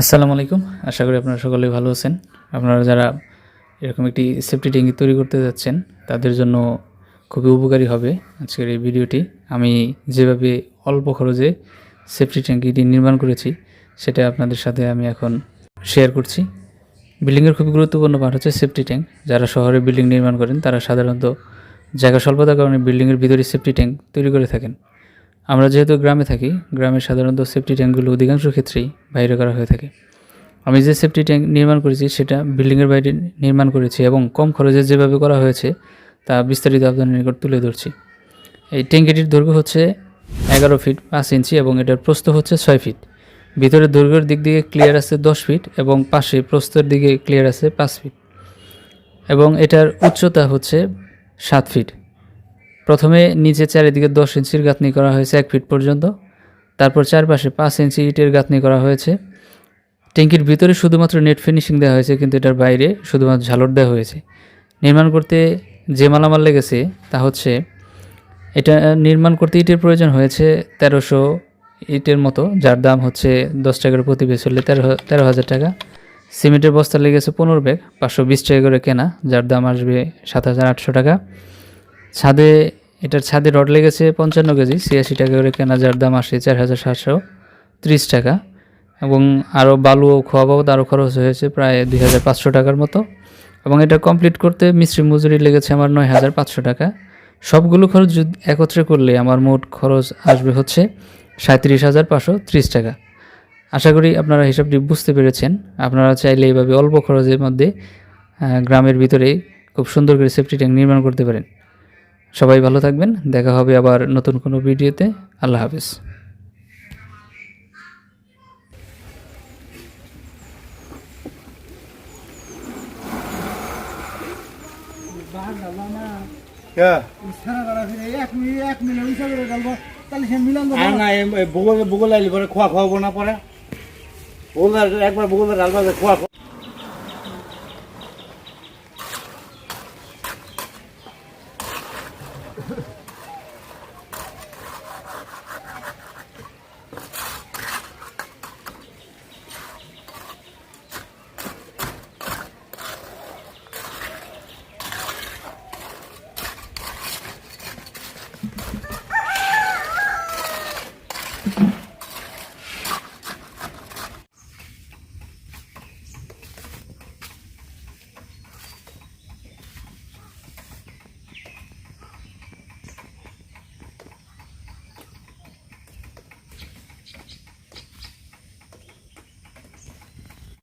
আসসালামু আলাইকুম। আশা করি আপনারা সকলেই ভালো আছেন। আপনারা যারা এরকম একটি সেফটি ট্যাঙ্কি তৈরি করতে যাচ্ছেন, তাদের জন্য খুবই উপকারী হবে আজকের এই ভিডিওটি। আমি যেভাবে অল্প খরচে সেফটি ট্যাঙ্কিটি নির্মাণ করেছি, সেটা আপনাদের সাথে আমি এখন শেয়ার করছি। বিল্ডিংয়ের খুবই গুরুত্বপূর্ণ পার্ট হচ্ছে সেফটি ট্যাঙ্ক। যারা শহরে বিল্ডিং নির্মাণ করেন, তারা সাধারণত জায়গা স্বল্পতার কারণে বিল্ডিংয়ের ভিতরে সেফটি ট্যাঙ্ক তৈরি করে থাকেন। আমরা যেহেতু গ্রামে থাকি, গ্রামে সাধারণত সেফটি ট্যাঙ্কগুলো অধিকাংশ ক্ষেত্রেই বাইরে করা হয়ে থাকে। আমি যে সেফটি ট্যাঙ্ক নির্মাণ করেছি, সেটা বিল্ডিংয়ের বাইরে নির্মাণ করেছি এবং কম খরচে যেভাবে করা হয়েছে, তা বিস্তারিত আপনাদের নিকট তুলে ধরছি। এই ট্যাঙ্কিটির দৈর্ঘ্য হচ্ছে এগারো ফিট পাঁচ ইঞ্চি এবং এটার প্রস্থ হচ্ছে ছয় ফিট ভিতরে দৈর্ঘ্যের দিক দিয়ে ক্লিয়ার আছে দশ ফিট এবং পাশে প্রস্তর দিকে ক্লিয়ার আছে পাঁচ ফিট এবং এটার উচ্চতা হচ্ছে সাত ফিট প্রথমে নিচে চারিদিকে দশ ইঞ্চির গাঁথনি করা হয়েছে এক ফিট পর্যন্ত। তারপর চারপাশে পাঁচ ইঞ্চি ইটের গাঁথনি করা হয়েছে। ট্যাঙ্কির ভিতরে শুধুমাত্র নেট ফিনিশিং দেওয়া হয়েছে, কিন্তু এটার বাইরে শুধুমাত্র ঝালর দেওয়া হয়েছে। নির্মাণ করতে যে মালামাল লেগেছে তা হচ্ছে, এটা নির্মাণ করতে ইটের প্রয়োজন হয়েছে তেরোশো ইটের মতো, যার দাম হচ্ছে দশ টাকার প্রতি বেস হলে তেরো তেরো হাজার টাকা। সিমেন্টের বস্তা লেগেছে পনেরো ব্যাগ, পাঁচশো বিশ টাকা করে কেনা, যার দাম আসবে সাত হাজার আটশো টাকা। ছাদে, এটার ছাদে রড লেগেছে পঞ্চান্ন কেজি, ছিয়াশি টাকা করে কেনা যার দাম আসে চার হাজার সাতশো ত্রিশ টাকা। এবং আরও বালু ও খোয়া বাবদ আরও খরচ হয়েছে প্রায় দুই হাজার পাঁচশো টাকার মতো। এবং এটা কমপ্লিট করতে মিস্ত্রি মজুরি লেগেছে আমার নয় হাজার পাঁচশো টাকা। সবগুলো খরচ একত্রে করলে আমার মোট খরচ আসবে হচ্ছে সাঁত্রিশ হাজার পাঁচশো ত্রিশ টাকা। আশা করি আপনারা হিসাবটি বুঝতে পেরেছেন। আপনারা চাইলে এইভাবে অল্প খরচের মধ্যে গ্রামের ভিতরে খুব সুন্দর করে সেফটি ট্যাঙ্ক নির্মাণ করতে পারেন। সবাই ভালো থাকবেন। দেখা হবে আবার নতুন কোনো ভিডিওতে। আল্লাহ হাফিজ। কে? আর না ভূগোল ভূগোল আইলি পরে খোয়া খাওয়াবো না পরে ভূগোল একবার ভূগোল ডালবা খোয়া Yeah.